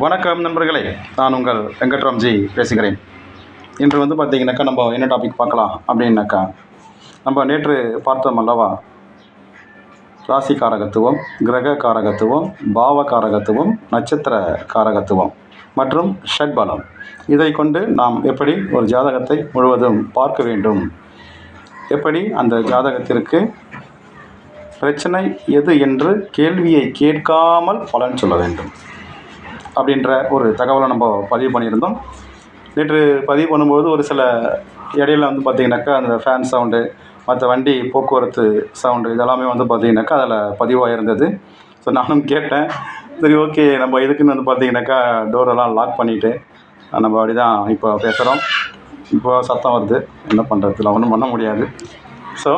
வணக்கம் நண்பர்களே. நான் உங்கள் வெங்கட்ராம்ஜி பேசுகிறேன். இன்று வந்து பார்த்தீங்கன்னாக்கா நம்ம என்ன டாபிக் பார்க்கலாம் அப்படின்னாக்கா நம்ம நேற்று பார்த்தோம் அல்லவா? ராசி காரகத்துவம் கிரக காரகத்துவம் பாவ காரகத்துவம் நட்சத்திர காரகத்துவம் மற்றும் ஷட்பலம். இதை கொண்டு நாம் எப்படி ஒரு ஜாதகத்தை முழுவதும் பார்க்க வேண்டும்? எப்படி அந்த ஜாதகத்திற்கு பிரச்சனை எது என்று கேள்வியை கேட்காமல் பலன் சொல்ல வேண்டும்? அப்படின்ற ஒரு தகவலை நம்ம பதிவு பண்ணியிருந்தோம். நேற்று பதிவு பண்ணும்போது ஒரு சில இடையில வந்து பார்த்திங்கனாக்கா அந்த ஃபேன் சவுண்டு மற்ற வண்டி போக்குவரத்து சவுண்டு இதெல்லாமே வந்து பார்த்திங்கனாக்கா அதில் பதிவாக இருந்தது ஸோ நானும் கேட்டேன். சரி ஓகே நம்ம இதுக்குன்னு வந்து பார்த்திங்கனாக்கா டோரெல்லாம் லாக் பண்ணிவிட்டு நம்ம அப்படி தான் இப்போ பேசுகிறோம் இப்போ சத்தம் வருது. என்ன பண்ணுறதுல ஒன்றும் பண்ண முடியாது. ஸோ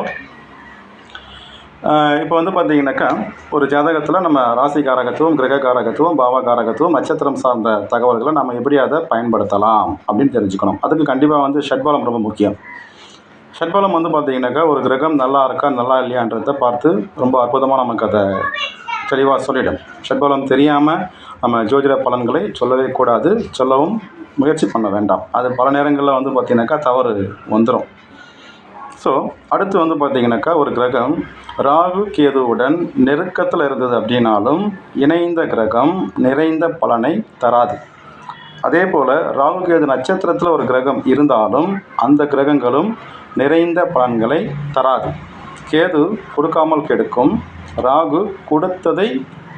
இப்போ வந்து பார்த்தீங்கன்னாக்கா ஒரு ஜாதகத்தில் நம்ம ராசி காரகத்துவம் கிரக காரகத்துவம் பாவ காரகத்துவம் நட்சத்திரம் சார்ந்த தகவல்களை நம்ம எப்படி அதை பயன்படுத்தலாம் அப்படின்னு தெரிஞ்சுக்கணும். அதுக்கு கண்டிப்பாக வந்து ஷட்பலம் ரொம்ப முக்கியம். ஷட்பலம் வந்து பார்த்தீங்கன்னாக்கா ஒரு கிரகம் நல்லா இருக்கா நல்லா இல்லையான்றதை பார்த்து ரொம்ப அற்புதமாக நமக்கு அதை தெளிவாக சொல்லிடும். ஷட்பலம் தெரியாமல் நம்ம ஜோதிட பலன்களை சொல்லவே கூடாது சொல்லவும் முயற்சி பண்ண வேண்டாம். அது பல நேரங்களில் வந்து பார்த்திங்கனாக்கா தவறு வந்துடும் ஸோ அடுத்து வந்து பார்த்திங்கனாக்கா ஒரு கிரகம் ராகு கேதுவுடன் நெருக்கத்தில் இருந்தது அப்படின்னாலும் இணைந்த கிரகம் நிறைந்த பலனை தராது. அதே போல் ராகு கேது நட்சத்திரத்தில் ஒரு கிரகம் இருந்தாலும் அந்த கிரகங்களும் நிறைந்த பலன்களை தராது. கேது கொடுக்காமல் கெடுக்கும் ராகு கொடுத்ததை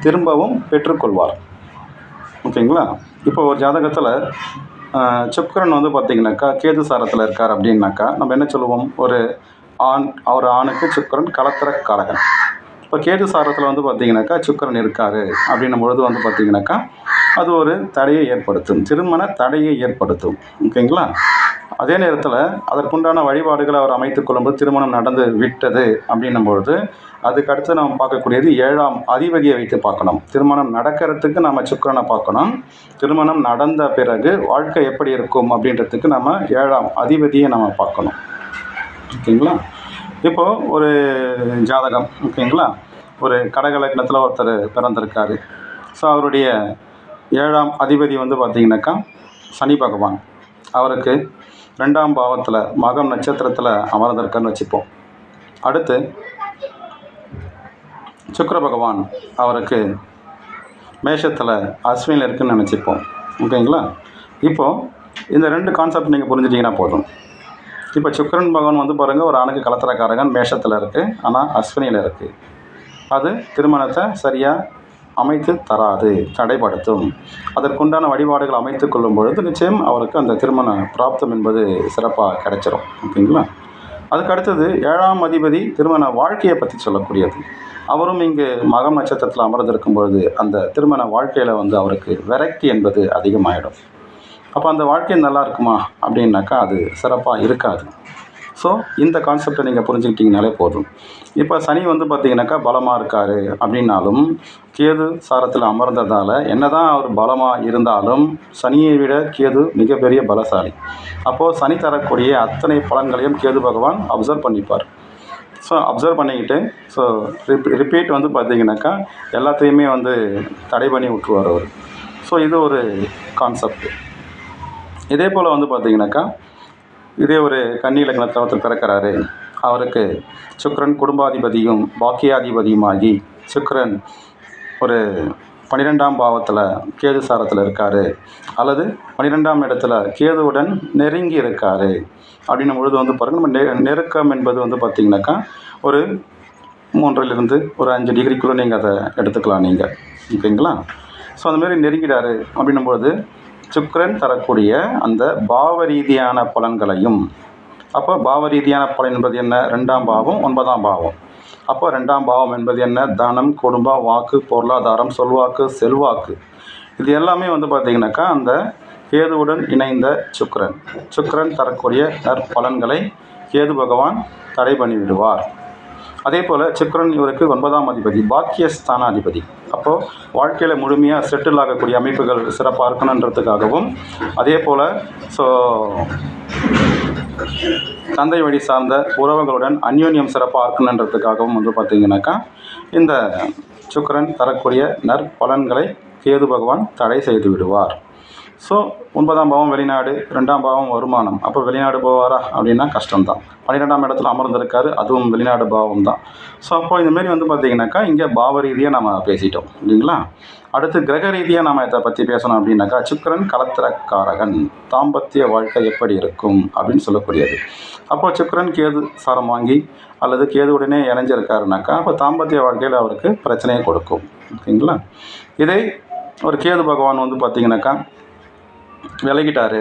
திரும்பவும் பெற்றுக்கொள்வார். ஓகேங்களா? இப்போ ஒரு ஜாதகத்தில் சுக்கரன் வந்து பார்த்திங்கனாக்கா கேது சாரத்தில் இருக்கார் அப்படின்னாக்கா நம்ம என்ன சொல்லுவோம்? ஒரு ஆண் அவர் ஆணுக்கு சுக்கரன் கலத்திர காரகன். இப்போ கேது சாரத்தில் வந்து பார்த்திங்கனாக்கா சுக்கரன் இருக்கார் அப்படின்னும் பொழுது வந்து பார்த்திங்கனாக்கா அது ஒரு தடையை ஏற்படுத்தும் திருமண தடையை ஏற்படுத்தும். ஓகேங்களா? அதே நேரத்தில் அதற்குண்டான வழிபாடுகளை அவர் அமைத்துக் கொள்ளும்போது திருமணம் நடந்து விட்டது அப்படின்னும் பொழுது அதுக்கு அடுத்து நாம் பார்க்கக்கூடியது ஏழாம் அதிபதியை வைத்து பார்க்கணும். திருமணம் நடக்கிறதுக்கு நம்ம சுக்கரனை பார்க்கணும். திருமணம் நடந்த பிறகு வாழ்க்கை எப்படி இருக்கும் அப்படின்றதுக்கு நம்ம ஏழாம் அதிபதியை நம்ம பார்க்கணும். ஓகேங்களா? இப்போது ஒரு ஜாதகம் ஓகேங்களா? ஒரு கடகலக்கணத்தில் ஒருத்தர் பிறந்திருக்காரு. ஸோ அவருடைய ஏழாம் அதிபதி வந்து பார்த்திங்கனாக்கா சனி பகவான். அவருக்கு ரெண்டாம் பாவத்தில் மகம் நட்சத்திரத்தில் அமர்ந்திருக்கன்னு வச்சுப்போம். அடுத்து சுக்கர பகவான் அவருக்கு மேஷத்தில் அஸ்வினில் இருக்குன்னு நினச்சிப்போம். ஓகேங்களா? இப்போது இந்த ரெண்டு கான்செப்ட் நீங்கள் புரிஞ்சிட்டிங்கன்னா போதும். இப்போ சுக்கரன் பகவான் வந்து பாருங்கள் ஒரு ஆணுக்கு கலத்திரக்காரகன் மேஷத்தில் இருக்குது ஆனால் அஸ்வினியில் இருக்குது அது திருமணத்தை சரியாக அமைத்து தராது தடைப்படுத்தும் அதற்குண்டான வழிபாடுகள் அமைத்து கொள்ளும் பொழுது நிச்சயம் அவருக்கு அந்த திருமண பிராப்தம் என்பது சிறப்பாக கிடைச்சிரும். ஓகேங்களா? அதுக்கு அடுத்தது ஏழாம் அதிபதி திருமண வாழ்க்கையை பற்றி சொல்லக்கூடியது. அவரும் இங்கு மகம் நட்சத்திரத்தில் அமர்ந்திருக்கும் பொழுது அந்த திருமண வாழ்க்கையில் வந்து அவருக்கு விரக்தி என்பது அதிகமாகிடும் அப்போ அந்த வாழ்க்கை நல்லா இருக்குமா? அப்படின்னாக்கா அது சிறப்பாக இருக்காது. ஸோ இந்த கான்செப்டை நீங்கள் புரிஞ்சுக்கிட்டீங்கனாலே போதும். இப்போ சனி வந்து பார்த்திங்கனாக்கா பலமாக இருக்கார் அப்படின்னாலும் கேது சாரத்தில் அமர்ந்ததால் என்ன தான் அவர் பலமாக இருந்தாலும் சனியை விட கேது மிகப்பெரிய பலசாலி. அப்போது சனி தரக்கூடிய அத்தனை பலன்களையும் கேது பகவான் அப்சர்வ் பண்ணிப்பார். ஸோ அப்சர்வ் பண்ணிக்கிட்டு ஸோ ரிப் ரிப்பீட் வந்து பார்த்தீங்கன்னாக்கா எல்லாத்தையுமே வந்து தடை பண்ணி விட்டுருவார் அவர். ஸோ இது ஒரு கான்செப்ட் இதே போல் வந்து பார்த்திங்கனாக்கா இதே ஒரு கன்னி இலக்கண ஒருத்தர் பிறக்கிறாரு. அவருக்கு சுக்கரன் குடும்பாதிபதியும் பாக்கியாதிபதியுமாகி சுக்கரன் ஒரு பன்னிரெண்டாம் பாவத்தில் கேது சாரத்தில் இருக்கார். அல்லது பன்னிரெண்டாம் இடத்துல கேதுவுடன் நெருங்கி இருக்கார். அப்படின்னும் பொழுது வந்து பாருங்கள் நம்ம நெ நெருக்கம் என்பது வந்து பார்த்திங்கனாக்கா ஒரு மூன்றிலிருந்து ஒரு அஞ்சு டிகிரிக்குள்ளே நீங்கள் அதை எடுத்துக்கலாம் நீங்கள் ஓகேங்களா? ஸோ அந்தமாரி நெருங்கிடாரு அப்படின்னும்பொழுது சுக்கரன் தரக்கூடிய அந்த பாவ ரீதியான பலன்களையும் அப்போ பாவ ரீதியான பலன் என்பது என்ன? ரெண்டாம் பாவம் ஒன்பதாம் பாவம். அப்போ ரெண்டாம் பாவம் என்பது என்ன? தனம் குடும்பம் வாக்கு பொருளாதாரம் சொல்வாக்கு செல்வாக்கு. இது எல்லாமே வந்து பார்த்திங்கனாக்கா அந்த கேதுவுடன் இணைந்த சுக்கரன். சுக்கரன் தரக்கூடிய நற்பலன்களை கேது பகவான் தடை பண்ணிவிடுவார். அதே போல் சுக்கரன் இவருக்கு ஒன்பதாம் அதிபதி பாக்கியஸ்தானாதிபதி. அப்போது வாழ்க்கையில் முழுமையாக செட்டில் ஆகக்கூடிய அமைப்புகள் சிறப்பாக இருக்கணுன்றதுக்காகவும் அதே போல் ஸோ தந்தை வழி சார்ந்த உறவுகளுடன் அந்யோன்யம் சிறப்பாக இருக்கணுன்றதுக்காகவும் வந்து பார்த்திங்கனாக்கா இந்த சுக்கரன் தரக்கூடிய நற்பலன்களை கேது பகவான் தடை செய்து விடுவார். ஸோ ஒன்பதாம் பாவம் வெளிநாடு ரெண்டாம் பாவம் வருமானம். அப்போ வெளிநாடு போவாரா அப்படின்னா கஷ்டம்தான். பன்னிரெண்டாம் இடத்துல அமர்ந்திருக்காரு அதுவும் வெளிநாடு பாவம் தான் ஸோ அப்போ இந்தமாரி வந்து பார்த்திங்கனாக்கா இங்கே பாவ ரீதியாக நம்ம பேசிட்டோம் இல்லைங்களா? அடுத்து கிரக ரீதியாக நாம் இதை பற்றி பேசணும் அப்படின்னாக்கா சுக்கிரன் கலத்திரக்காரகன். தாம்பத்திய வாழ்க்கை எப்படி இருக்கும் அப்படின்னு சொல்லக்கூடியது. அப்போ சுக்கிரன் கேது சாரம் வாங்கி அல்லது கேதுவுடனே இணைஞ்சிருக்காருனாக்கா அப்போ தாம்பத்திய வாழ்க்கையில் அவருக்கு பிரச்சனையை கொடுக்கும். ஓகேங்களா? இதே ஒரு கேது பகவான் வந்து பார்த்திங்கனாக்கா விலகிட்டாரு.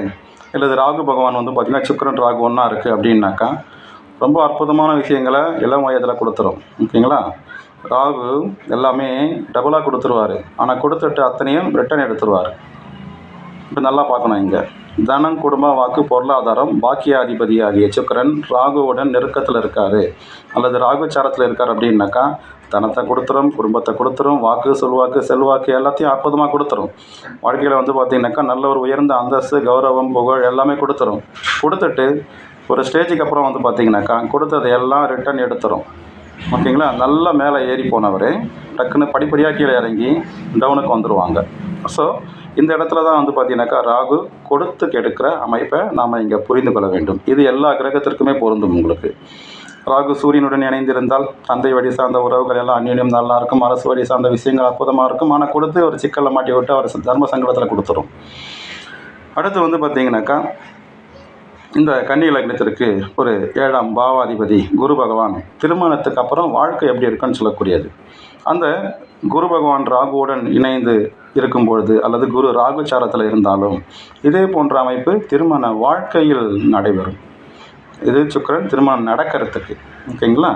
இல்லது ராகு பகவான் வந்து பார்த்திங்கன்னா சுக்கிரன் ராகு ஒன்றா இருக்குது அப்படின்னாக்கா ரொம்ப அற்புதமான விஷயங்களை இளம் வயதில் கொடுத்துரும். ஓகேங்களா? ராகு எல்லாமே டபுளாக கொடுத்துருவாரு. ஆனால் கொடுத்துட்டு அத்தனையும் ரிட்டர்ன் எடுத்துருவார். இப்போ நல்லா பார்க்கணும் இங்கே. தனம் குடும்ப வாக்கு பொருளாதாரம் பாக்கியாதிபதி ஆகிய சுக்கிரன் ராகுவுடன் நெருக்கத்தில் இருக்கார். அல்லது ராகு சாரத்தில் இருக்கார் அப்படின்னாக்கா தனத்தை கொடுத்துரும் குடும்பத்தை கொடுத்துரும் வாக்கு சொல்வாக்கு செல்வாக்கு எல்லாத்தையும் அற்புதமாக கொடுத்துரும். வாழ்க்கையில் வந்து பார்த்திங்கனாக்கா நல்ல ஒரு உயர்ந்த அந்தஸ்து கௌரவம் புகழ் எல்லாமே கொடுத்துரும். கொடுத்துட்டு ஒரு ஸ்டேஜுக்கு அப்புறம் வந்து பார்த்திங்கனாக்கா கொடுத்ததை எல்லாம் ரிட்டர்ன் எடுத்துரும். ஓகேங்களா? நல்லா மேலே ஏறி போனவர் டக்குன்னு படிப்படியாக கீழே இறங்கி டவுனுக்கு வந்துடுவாங்க ஸோ இந்த இடத்துல தான் வந்து பார்த்தீங்கன்னாக்கா ராகு கொடுத்து கெடுக்கிற அமைப்பை நாம் இங்கே புரிந்து கொள்ள வேண்டும். இது எல்லா கிரகத்திற்குமே பொருந்தும் உங்களுக்கு. ராகு சூரியனுடன் இணைந்திருந்தால் தந்தை வழி சார்ந்த உறவுகள் எல்லாம் அந்நியம் நல்லா இருக்கும். அரசு வழி சார்ந்த விஷயங்கள் அற்புதமாக இருக்கும். ஆனால் கொடுத்து ஒரு சிக்கலில் மாட்டி விட்டு அவர் தர்ம சங்கடத்தில் கொடுத்துரும். அடுத்து வந்து பார்த்தீங்கன்னாக்கா இந்த கன்னி லக்னத்திற்கு ஒரு ஏழாம் பாவாதிபதி குரு பகவான். திருமணத்துக்கு அப்புறம் வாழ்க்கை எப்படி இருக்குன்னு சொல்லக்கூடியது. அந்த குரு பகவான் ராகுவுடன் இணைந்து இருக்கும் பொழுது அல்லது குரு ராகுச்சாரத்தில் இருந்தாலும் இதே போன்ற அமைப்பு திருமண வாழ்க்கையில் நடைபெறும். இது சுக்கிரன் திருமணம் நடக்கிறதுக்கு. ஓகேங்களா?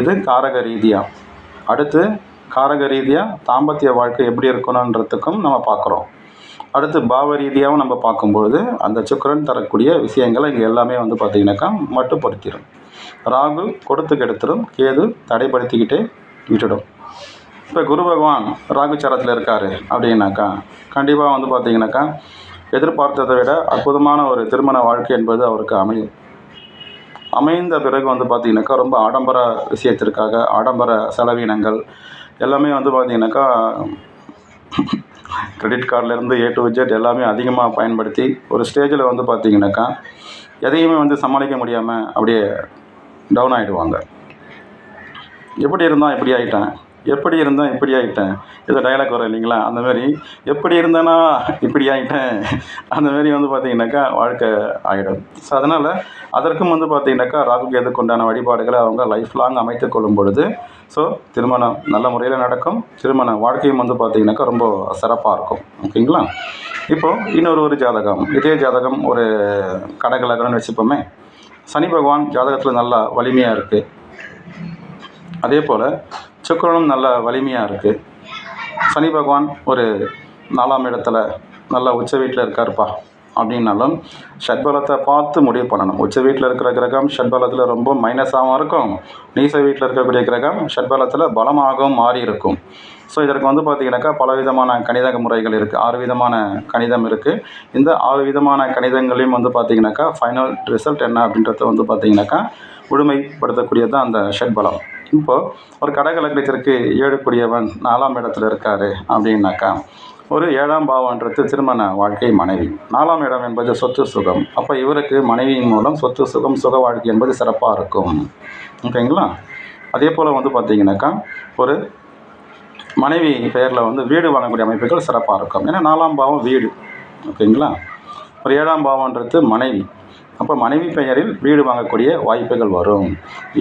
இது காரக ரீதியாக அடுத்து காரக ரீதியாக தாம்பத்திய வாழ்க்கை எப்படி இருக்கணுன்றதுக்கும் நம்ம பார்க்குறோம். அடுத்து பாவ ரீதியாகவும் நம்ம பார்க்கும்பொழுது அந்த சுக்கரன் தரக்கூடிய விஷயங்களை இங்கே எல்லாமே வந்து பார்த்திங்கனாக்கா மட்டுப்படுத்திடும் ராகு கொடுத்து கெடுத்துடும் கேது தடைப்படுத்திக்கிட்டே விட்டுடும். இப்போ குரு பகவான் ராகுச்சாரத்தில் இருக்கார் அப்படின்னாக்கா கண்டிப்பாக வந்து பார்த்திங்கனாக்கா எதிர்பார்த்ததை விட அற்புதமான ஒரு திருமண வாழ்க்கை என்பது அவருக்கு அமையும். அமைந்த பிறகு வந்து பார்த்திங்கனாக்கா ரொம்ப ஆடம்பர விஷயத்திற்காக ஆடம்பர செலவினங்கள் எல்லாமே வந்து பார்த்திங்கனாக்கா கிரெடிட் கார்டிலேருந்து ஏ டு ஜெட் எல்லாமே அதிகமாக பயன்படுத்தி ஒரு ஸ்டேஜில் வந்து பார்த்திங்கனாக்கா எதையுமே வந்து சமாளிக்க முடியாமல் அப்படியே டவுன் ஆகிடுவாங்க எப்படி இருந்தால் இப்படி ஆகிட்டேன் எப்படி இருந்தேன் இப்படி ஆகிட்டேன் ஏதோ டைலாக் வரும் இல்லைங்களா? அந்த மாதிரி எப்படி இருந்தேனா இப்படி ஆகிட்டேன் அந்த மாதிரி வந்து பார்த்திங்கனாக்கா வாழ்க்கை ஆகிடும் ஸோ அதனால் அதற்கும் வந்து பார்த்திங்கனாக்கா ராகு கேதுக்கு உண்டான வழிபாடுகளை அவங்க லைஃப் லாங் அமைத்து கொள்ளும் பொழுது ஸோ திருமணம் நல்ல முறையில் நடக்கும். திருமண வாழ்க்கையும் வந்து பார்த்திங்கனாக்கா ரொம்ப சிறப்பாக இருக்கும். ஓகேங்களா? இப்போது இன்னொரு ஒரு ஜாதகம். இதே ஜாதகம் ஒரு கடகலகன்னு வச்சுப்போமே. சனி பகவான் ஜாதகத்தில் நல்லா வலிமையாக இருக்குது அதே போல் சுக்கரனும் நல்ல வலிமையாக இருக்குது சனி பகவான் ஒரு நாலாம் இடத்துல நல்ல உச்ச வீட்டில் இருக்காருப்பா. அப்படின்னாலும் ஷட்பலத்தை பார்த்து முடிவு பண்ணணும். உச்ச வீட்டில் இருக்கிற கிரகம் ஷட்பலத்தில் ரொம்ப மைனஸாகவும் இருக்கும். நீச வீட்டில் இருக்கக்கூடிய கிரகம் ஷட்பலத்தில் பலமாகவும் மாறி இருக்கும். ஸோ இதற்கு வந்து பார்த்திங்கனாக்கா பல விதமான கணித முறைகள் இருக்குது ஆறு விதமான கணிதம் இருக்குது இந்த ஆறு விதமான கணிதங்களையும் வந்து பார்த்திங்கனாக்கா ஃபைனல் ரிசல்ட் என்ன அப்படின்றத வந்து பார்த்திங்கனாக்கா முழுமைப்படுத்தக்கூடியது தான் அந்த ஷட்பலம் இப்போது ஒரு கடகலக்கணத்திற்கு ஏழுக்குரியவன் நாலாம் இடத்துல இருக்கார் அப்படின்னாக்கா ஒரு ஏழாம் பாவன்றது திருமண வாழ்க்கை மனைவி. நாலாம் இடம் என்பது சொத்து சுகம். அப்போ இவருக்கு மனைவியின் மூலம் சொத்து சுகம் சுக வாழ்க்கை என்பது சிறப்பாக இருக்கும். ஓகேங்களா? அதே போல் வந்து பார்த்திங்கனாக்கா ஒரு மனைவி பெயரில் வந்து வீடு வாங்கக்கூடிய அமைப்புகள் சிறப்பாக இருக்கும். ஏன்னா நாலாம் பாவம் வீடு. ஓகேங்களா? ஒரு ஏழாம் பாவன்றது மனைவி. அப்போ மனைவி பெயரில் வீடு வாங்கக்கூடிய வாய்ப்புகள் வரும்.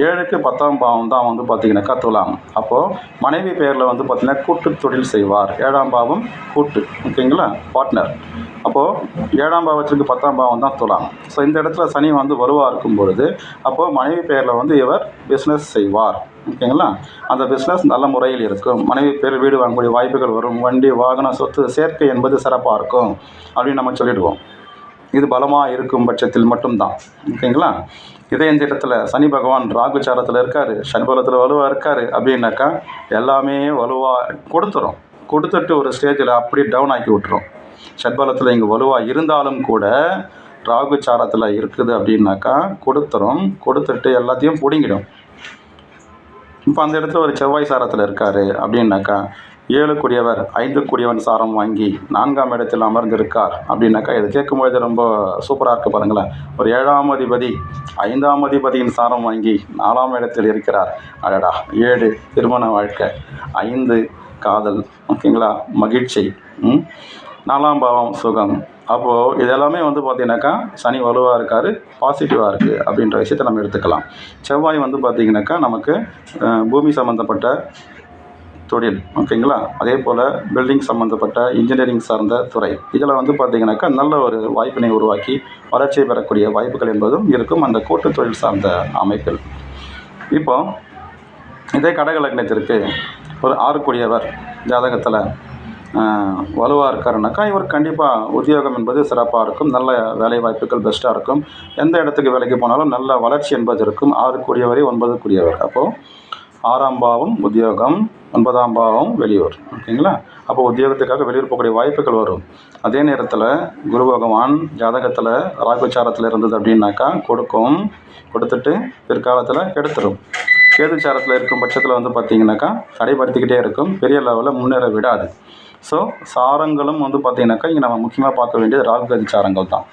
ஏழுக்கு பத்தாம் பாவம் தான் வந்து பார்த்திங்கனாக்கா துலாம். அப்போது மனைவி பெயரில் வந்து பார்த்திங்கன்னா கூட்டு தொழில் செய்வார். ஏழாம் பாவம் கூட்டு ஓகேங்களா? பார்ட்னர் அப்போது ஏழாம் பாவத்திற்கு பத்தாம் பாவம் தான் துலாம். ஸோ இந்த இடத்துல சனி வந்து வருவாக இருக்கும் பொழுது அப்போது மனைவி பெயரில் வந்து இவர் பிஸ்னஸ் செய்வார். ஓகேங்களா? அந்த பிஸ்னஸ் நல்ல முறையில் இருக்கும். மனைவி பேர் வீடு வாங்கக்கூடிய வாய்ப்புகள் வரும். வண்டி வாகனம் சொத்து சேர்க்கை என்பது சிறப்பாக இருக்கும். அப்படின்னு நம்ம சொல்லிடுவோம். இது பலமாக இருக்கும் பட்சத்தில் மட்டும்தான். ஓகேங்களா? இதே இந்த இடத்துல சனி பகவான் ராகுச்சாரத்தில் இருக்கார் சனிபலத்தில் வலுவாக இருக்கார் அப்படின்னாக்கா எல்லாமே வலுவாக கொடுத்துரும். கொடுத்துட்டு ஒரு ஸ்டேஜில் அப்படி டவுன் ஆக்கி விட்டுரும். ஷட்பலத்தில் இங்கே வலுவாக இருந்தாலும் கூட ராகுச்சாரத்தில் இருக்குது அப்படின்னாக்கா கொடுத்துரும். கொடுத்துட்டு எல்லாத்தையும் பிடுங்கிடும். இப்போ அந்த இடத்துல ஒரு செவ்வாய் சாரத்தில் இருக்கார் அப்படின்னாக்கா ஏழுக்குரியவர் ஐந்துக்குரியவன் சாரம் வாங்கி நான்காம் இடத்தில் அமர்ந்திருக்கார். அப்படின்னாக்கா இது கேட்கும்பொழுது ரொம்ப சூப்பராக இருக்குது பாருங்களேன். ஒரு ஏழாம் அதிபதி ஐந்தாம் அதிபதியின் சாரம் வாங்கி நாலாம் இடத்தில் இருக்கிறார். அடடா ஏழு திருமண வாழ்க்கை ஐந்து காதல் ஓகேங்களா? மகிழ்ச்சி ம்? நாலாம் பாவம் சுகம். அப்போது இதெல்லாமே வந்து பார்த்தீங்கன்னாக்கா சனி வலுவாக இருக்கார் பாசிட்டிவாக இருக்குது அப்படின்ற விஷயத்தை நம்ம எடுத்துக்கலாம். செவ்வாய் வந்து பார்த்தீங்கன்னாக்கா நமக்கு பூமி சம்மந்தப்பட்ட தொழில் ஓகேங்களா? அதே போல் பில்டிங் சம்மந்தப்பட்ட இன்ஜினியரிங் சார்ந்த துறை. இதில் வந்து பார்த்திங்கனாக்கா நல்ல ஒரு வாய்ப்பினை உருவாக்கி வளர்ச்சியை பெறக்கூடிய வாய்ப்புகள் என்பதும் இருக்கும் அந்த கூட்டு தொழில் சார்ந்த அமைப்பில். இப்போ இதே கடகலக்னத்திற்கு ஒரு ஆறுக்குடியவர் ஜாதகத்தில் வலுவாக இருக்காருனாக்கா இவர் கண்டிப்பாக உத்தியோகம் என்பது சிறப்பாக இருக்கும். நல்ல வேலை வாய்ப்புகள் பெஸ்ட்டாக இருக்கும். எந்த இடத்துக்கு வேலைக்கு போனாலும் நல்ல வளர்ச்சி என்பது இருக்கும். ஆறு ஒன்பதுக்குரியவர் அப்போது ஆறாம் பாவம் உத்தியோகம் ஒன்பதாம் பாவம் வெளியூர். ஓகேங்களா? அப்போ உத்தியோகத்துக்காக வெளியூர் போகக்கூடிய வாய்ப்புகள் வரும். அதே நேரத்தில் குரு பகவான் ஜாதகத்தில் ராகுச்சாரத்தில் இருந்தது அப்படின்னாக்கா கொடுக்கும் கொடுத்துட்டு பிற்காலத்தில் கெடுத்துரும். கேதுச்சாரத்தில் இருக்கும் பட்சத்தில் வந்து பார்த்தீங்கன்னாக்கா தடைப்படுத்திக்கிட்டே இருக்கும். பெரிய லெவலில் முன்னேற விடாது. ஸோ சாரங்களும் வந்து பார்த்தீங்கன்னாக்கா இங்கே நம்ம முக்கியமாக பார்க்க வேண்டியது ராகு கதி சாரங்கள் தான்.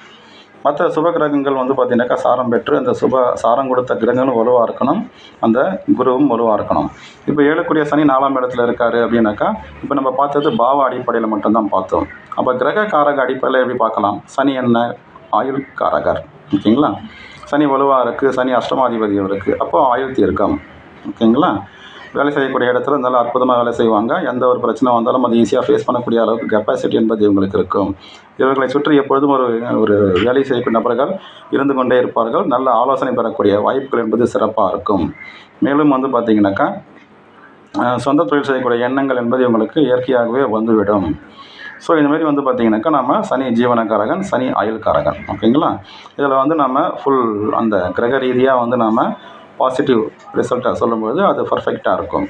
மற்ற சுப கிரகங்கள் வந்து பார்த்திங்கனாக்கா சாரம் பெற்று அந்த சுப சாரம் கொடுத்த கிரகங்களும் வலுவாக இருக்கணும். அந்த குருவும் வலுவாக இருக்கணும். இப்போ ஏழுக்குரிய சனி நாலாம் இடத்துல இருக்காரு அப்படின்னாக்கா இப்போ நம்ம பார்த்தது பாவ அடிப்படையில் மட்டும்தான் பார்த்தோம். அப்போ கிரக காரக அடிப்படையில் எப்படி பார்க்கலாம்? சனி என்ன? ஆயுள் காரகர் ஓகேங்களா? சனி வலுவாக இருக்குது சனி அஷ்டமாதிபதி இருக்குது அப்போ ஆயுள் தீர்க்கம். ஓகேங்களா? வேலை செய்யக்கூடிய இடத்துல நல்லா அற்புதமாக வேலை செய்வாங்க. எந்த ஒரு பிரச்சனை வந்தாலும் அதை ஈஸியாக ஃபேஸ் பண்ணக்கூடிய அளவுக்கு கெப்பாசிட்டி என்பது இவங்களுக்கு இருக்கும். இவர்களை சுற்றி எப்பொழுதும் ஒரு ஒரு வேலை செய்யக்கூடிய நபர்கள் இருந்து கொண்டே இருப்பார்கள். நல்ல ஆலோசனை பெறக்கூடிய வாய்ப்புகள் என்பது சிறப்பாக இருக்கும். மேலும் வந்து பார்த்திங்கனாக்கா சொந்த தொழில் செய்யக்கூடிய எண்ணங்கள் என்பது இவங்களுக்கு இயற்கையாகவே வந்துவிடும். ஸோ இந்த மாதிரி வந்து பார்த்திங்கனாக்கா நம்ம சனி ஜீவனக்காரகன் சனி ஆயுள்காரகன் ஓகேங்களா? இதில் வந்து நம்ம ஃபுல் அந்த கிரக ரீதியாக வந்து நம்ம பாசிட்டிவ் ரிசல்ட்டை சொல்லும்போது அது பர்ஃபெக்டாக இருக்கும்.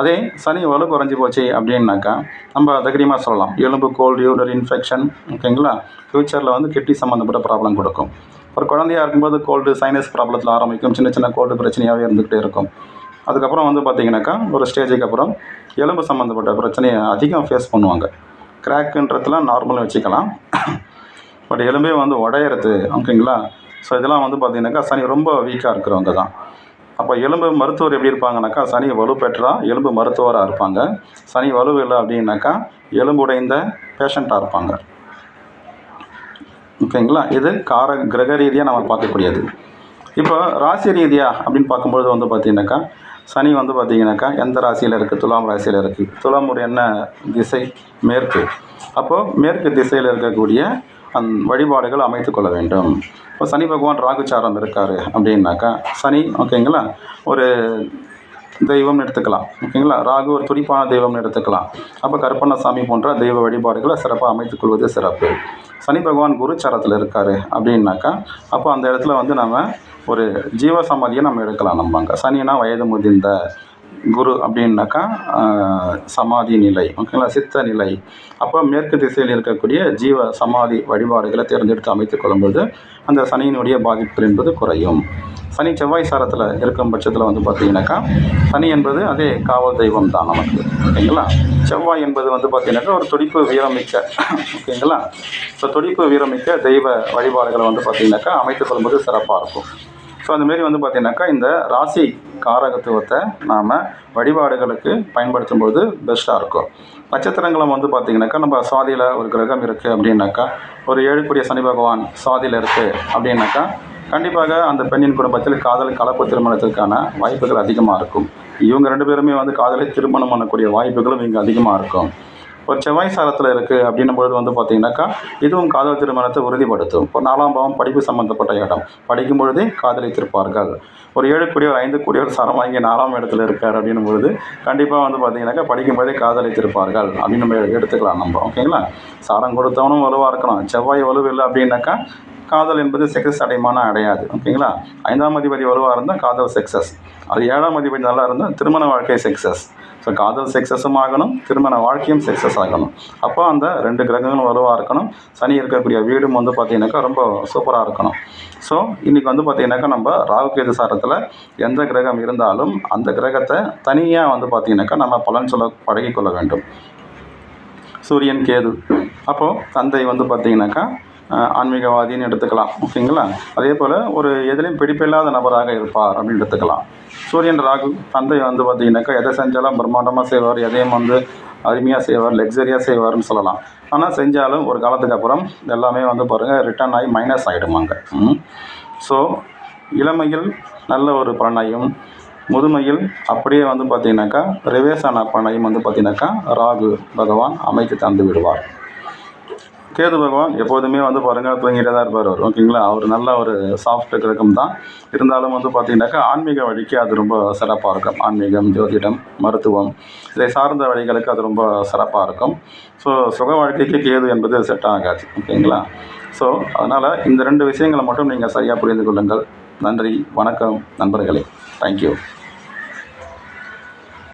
அதே சனி வலு குறைஞ்சி போச்சு அப்படின்னாக்கா நம்ம தைரியமாக சொல்லலாம். எலும்பு கோல்டு யூனர் இன்ஃபெக்ஷன் ஓகேங்களா ஃப்யூச்சரில் வந்து கிட்னி சம்மந்தப்பட்ட ப்ராப்ளம் கொடுக்கும். ஒரு குழந்தையா இருக்கும்போது கோல்டு சைனஸ் ப்ராப்ளத்தில் ஆரம்பிக்கும். சின்ன சின்ன கோல்டு பிரச்சனையாகவே இருந்துக்கிட்டே இருக்கும். அதுக்கப்புறம் வந்து பார்த்திங்கனாக்கா ஒரு ஸ்டேஜுக்கு அப்புறம் எலும்பு சம்மந்தப்பட்ட பிரச்சனையை அதிகம் ஃபேஸ் பண்ணுவாங்க. கிராக்குன்றதுலாம் நார்மலாக வச்சுக்கலாம். பட் எலும்பே வந்து உடையிறது ஓகேங்களா ஸோ இதெல்லாம் வந்து பார்த்திங்கனாக்கா சனி ரொம்ப வீக்காக இருக்கிறவங்க தான். அப்போ எலும்பு மருத்துவர் எப்படி இருப்பாங்கனாக்கா சனி வலு பெற்றா எலும்பு மருத்துவராக இருப்பாங்க. சனி வலு இல்லை அப்படின்னாக்கா எலும்பு உடைந்த பேஷண்ட்டாக இருப்பாங்க. ஓகேங்களா? இது கார கிரக ரீதியாக நம்ம பார்க்கக்கூடியது. இப்போ ராசி ரீதியாக அப்படின்னு பார்க்கும்பொழுது வந்து பார்த்தீங்கன்னாக்கா சனி வந்து பார்த்தீங்கன்னாக்கா எந்த ராசியில் இருக்குது துலாம் ராசியில் இருக்குது துலாம் ஒரு என்ன திசை? மேற்கு. அப்போது மேற்கு திசையில் இருக்கக்கூடிய அந் வழிபாடுகள் அமைத்து கொள்ள வேண்டும். இப்போ சனி பகவான் ராகுச்சாரம் இருக்கார் அப்படின்னாக்கா சனி ஓகேங்களா ஒரு தெய்வம்னு எடுத்துக்கலாம். ஓகேங்களா ராகு ஒரு துடிப்பான தெய்வம்னு எடுத்துக்கலாம். அப்போ கருப்பண்ணசாமி போன்ற தெய்வ வழிபாடுகளை சிறப்பாக அமைத்துக் கொள்வது சிறப்பு. சனி பகவான் குருச்சாரத்தில் இருக்கார் அப்படின்னாக்கா அப்போ அந்த இடத்துல வந்து நம்ம ஒரு ஜீவசமாதியை நம்ம எடுக்கலாம் நம்ம அங்கே சனினா வயது முதிர்ந்த குரு அப்படின்னாக்கா சமாதி நிலை ஓகேங்களா? சித்த நிலை. அப்போ மேற்கு திசையில் இருக்கக்கூடிய ஜீவ சமாதி வழிபாடுகளை தேர்ந்தெடுத்து அமைத்துக் கொள்ளும்போது அந்த சனியினுடைய பாதிப்பு என்பது குறையும். சனி செவ்வாய் சாரத்தில் இருக்கும் பட்சத்தில் வந்து பார்த்தீங்கன்னாக்கா சனி என்பது அதே காவல் தெய்வம் தான் நமக்கு ஓகேங்களா? செவ்வாய் என்பது வந்து பார்த்தீங்கன்னாக்கா ஒரு துடிப்பு வீரமிக்க ஓகேங்களா? ஸோ துடிப்பு வீரமிக்க தெய்வ வழிபாடுகளை வந்து பார்த்தீங்கன்னாக்கா அமைத்துக் கொள்ளும்போது சிறப்பாக இருக்கும். ஸோ அந்தமாரி வந்து பார்த்திங்கனாக்கா இந்த ராசி காரகத்துவத்தை நாம் வழிபாடுகளுக்கு பயன்படுத்தும்போது பெஸ்ட்டாக இருக்கும். நட்சத்திரங்களும் வந்து பார்த்திங்கனாக்கா நம்ம சுவாதியில் ஒரு கிரகம் இருக்குது அப்படின்னாக்கா ஒரு ஏழுக்குரிய சனி பகவான் சுவாதியில் இருக்குது அப்படின்னாக்கா கண்டிப்பாக அந்த பெண்ணின் குடும்பத்தில் காதல் கலப்பு திருமணத்திற்கான வாய்ப்புகள் அதிகமாக இருக்கும். இவங்க ரெண்டு பேருமே வந்து காதலை திருமணம் பண்ணக்கூடிய வாய்ப்புகளும் இங்கே அதிகமாக இருக்கும். ஒரு செவ்வாய் சாரத்தில் இருக்குது அப்படின்னும் பொழுது வந்து பார்த்தீங்கன்னாக்கா இதுவும் காதல் திருமணத்தை உறுதிப்படுத்தும். இப்போ நாலாம் பாவம் படிப்பு சம்மந்தப்பட்ட இடம். படிக்கும் பொழுதே காதலித்திருப்பார்கள். ஒரு ஏழு கூடிய ஒரு ஐந்து கூடிய ஒரு சரம் வாங்கி நாலாம் இடத்துல இருக்கார் அப்படின்னும் பொழுது கண்டிப்பாக வந்து பார்த்தீங்கன்னாக்கா படிக்கும் போதே காதலித்திருப்பார்கள் அப்படின்னு நம்ம எடுத்துக்கலாம் நம்ம. ஓகேங்களா? சாரம் கொடுத்தவனும் வலுவாக இருக்கணும். செவ்வாய் வலுவில்லை அப்படின்னாக்கா காதல் என்பது சக்ஸஸ் அடைமான அடையாது. ஓகேங்களா? ஐந்தாம் அதிபதி வலுவாக இருந்தால் காதல் சக்ஸஸ் அது ஏழாம் அதிபதி நல்லா இருந்தால் திருமண வாழ்க்கை சக்ஸஸ் ஸோ காதல் சக்ஸஸும் ஆகணும் திருமண வாழ்க்கையும் சக்ஸஸ் ஆகணும். அப்போ அந்த ரெண்டு கிரகங்களும் வலுவாக இருக்கணும். சனி இருக்கக்கூடிய வீடும் வந்து பார்த்தீங்கன்னாக்கா ரொம்ப சூப்பராக இருக்கணும். ஸோ இன்றைக்கி வந்து பார்த்திங்கனாக்கா நம்ம ராகுகேது சாரத்தில் எந்த கிரகம் இருந்தாலும் அந்த கிரகத்தை தனியாக வந்து பார்த்திங்கனாக்கா நம்ம பலன் சொல்ல பழகிக்கொள்ள வேண்டும். சூரியன் கேது. அப்போது தந்தை வந்து பார்த்திங்கனாக்கா ஆன்மீகவாதின்னு எடுத்துக்கலாம் ஓகேங்களா? அதே போல் ஒரு எதிலையும் பிடிப்பில்லாத நபராக இருப்பார் அப்படின்னு எடுத்துக்கலாம். சூரியன் ராகு தந்தை வந்து பார்த்தீங்கன்னாக்கா எதை செஞ்சாலும் பிரம்மாண்டமாக செய்வார் எதையும் வந்து அருமையாக செய்வார் லக்ஸரியாக செய்வார்னு சொல்லலாம். ஆனால் செஞ்சாலும் ஒரு காலத்துக்கு அப்புறம் எல்லாமே வந்து பாருங்கள் ரிட்டர்ன் ஆகி மைனஸ் ஆகிடுமாங்க ஸோ இளமையில் நல்ல ஒரு பலனையும் முதுமையில் அப்படியே வந்து பார்த்தீங்கன்னாக்கா ரிவேஸ் ஆன பலனையும் வந்து பார்த்தீங்கன்னாக்கா ராகு பகவான் அமைத்து தந்து விடுவார். கேது பகவான் எப்போதுமே வந்து பாருங்கள் தூங்கிட்டே தான் இருப்பார் அவர். ஓகேங்களா? அவர் நல்ல ஒரு சாஃப்ட் கிரகம் தான். இருந்தாலும் வந்து பார்த்தீங்கன்னாக்கா ஆன்மீக வழிக்கு அது ரொம்ப சிறப்பாக இருக்கும். ஆன்மீகம் ஜோதிடம் மருத்துவம் இதை சார்ந்த வழிகளுக்கு அது ரொம்ப சிறப்பாக இருக்கும். ஸோ சுக வாழ்க்கைக்கு கேது என்பது செட் ஆகாது. ஓகேங்களா? ஸோ அதனால் இந்த ரெண்டு விஷயங்களை மட்டும் நீங்கள் சரியாக புரிந்து கொள்ளுங்கள். நன்றி வணக்கம் நண்பர்களே. தேங்க்யூ